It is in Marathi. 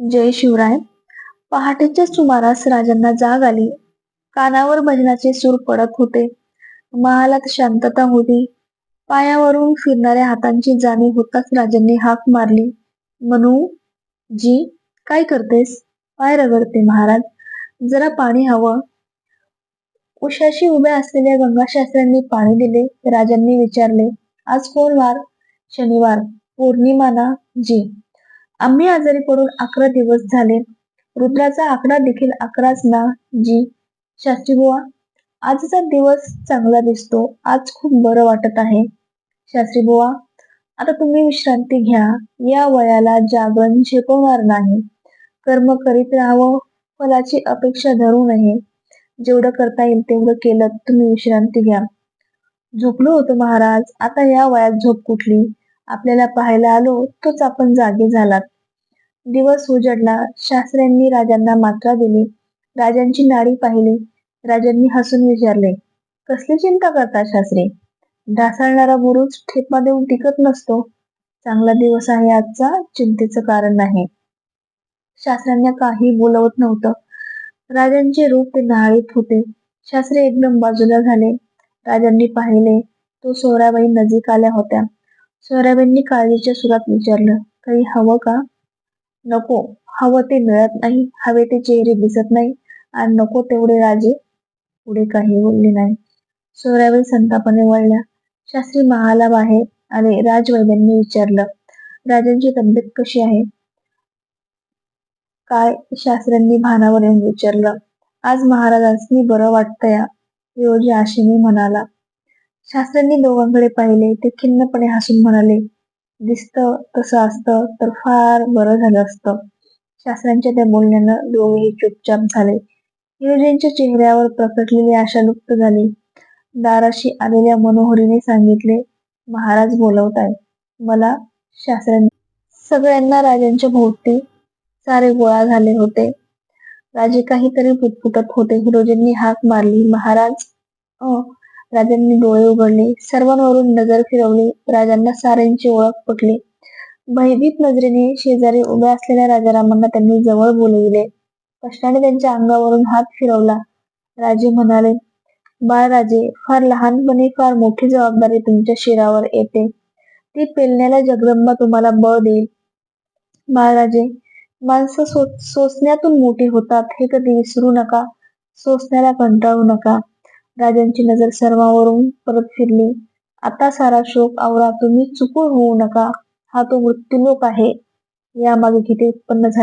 जय शिवराय. पहाटेच्या सुमारास राजांना जाग आली. कानावर भजनाचे सूर पडत होते. महालात शांतता होती. पायावरून फिरणाऱ्या हातांची जाणीव होताच राजांनी हाक मारली. मनू जी काय करतेस? पाय रगडते महाराज. जरा पाणी हवं. उशाशी उभ्या असलेल्या गंगाशास्त्र्यांनी पाणी दिले. राजांनी विचारले आज कोण वार? शनिवार. पौर्णिमा ना जी. आम्ही आजारी पडून अकरा दिवस झाले. रुद्राचा आकडा देखील अकराच ना जी. शास्त्री बुवा आजचा दिवस चांगला दिसतो. आज खूप बरं वाटत आहे. शास्त्री बुवा आता तुम्ही विश्रांती घ्या. या वयाला जागरण झेपवणार नाही. कर्म करीत राहावं फलाची अपेक्षा धरू नये. जेवढं करता येईल तेवढं केलं तुम्ही विश्रांती घ्या. झोपलो होतो महाराज. आता या वयात झोप कुठली? आपल्याला पाहायला आलो तोच आपण जागे झालात. दिवस उजडला शास्त्र्यांनी राजांना मात्रा दिली. राजांची नाडी पाहिली. राजांनी हसून विचारले कसली चिंता करता शास्त्री? ढासळणारा बुरुज ठेपा देऊन टिकत नसतो. चांगला दिवस आहे आजचा चिंतेचं कारण नाही. शास्त्र्यांना काही बोलवत नव्हतं. राजांचे रूप ते नाळीत होते. शास्त्री एकदम बाजूला झाले. राजांनी पाहिले तो सोहराबाई नजीक आल्या होत्या. सोयराबींनी काळजीच्या सुरात विचारलं काही हवं का? नको. हवं ते मिळत नाही. हवे ते चेहरे दिसत नाही. आणि नको तेवढे राजे पुढे काही बोलले नाही. सोहराबाई संतापाने वळल्या. शास्त्री महाला बाहेर आले राजवैद्यांनी विचारलं. राजांची तब्येत कशी आहे? काय? शास्त्र्यांनी भानावर येऊन विचारलं. आज महाराजांनी बरं वाटतं योजी आशिनी म्हणाला. शास्त्र्यांनी दोघांकडे पाहिले ते खिन्नपणे हसून म्हणाले दिसत तसं असतं तर फार बरं झालं असतं. शास्त्रांच्या त्या बोलण्यानं दोघेही चुपचाप झाले. हिरोजींच्या चेहऱ्यावर प्रकटलेली आशा लुप्त झाली. दाराशी आलेल्या मनोहरीने सांगितले महाराज बोलवत आहे मला शास्त्रांनी सगळ्यांना राजांच्या भोवती सारे गोळा झाले होते. राजे काहीतरी पुटपुटत होते. हिरोजींनी हाक मारली महाराज अ राजांनी डोळे उघडले. सर्वांवरून नजर फिरवली. राजांना साऱ्यांची ओळख पटली. भयभीत नजरेने शेजारी उभ्या असलेल्या राजारामांना त्यांनी जवळ बोलविले. कष्टाने त्यांच्या अंगावरून हात फिरवला. राजे म्हणाले बाळराजे फार लहानपणी फार मोठी जबाबदारी तुमच्या शिरावर येते. ती पेलण्याला जगदंबा तुम्हाला बळ देईल. बाळराजे माणसं सो सोसण्यातून मोठी होतात हे कधी विसरू नका. सोसण्याला कंटाळू नका. राजांची नजर सर्वांवरून परत फिरली. आता सारा शोक आवरा तुम्ही चुकून होऊ नका. हा तो मृत्यूलोक आहे. यामागे किती उत्पन्न झाले?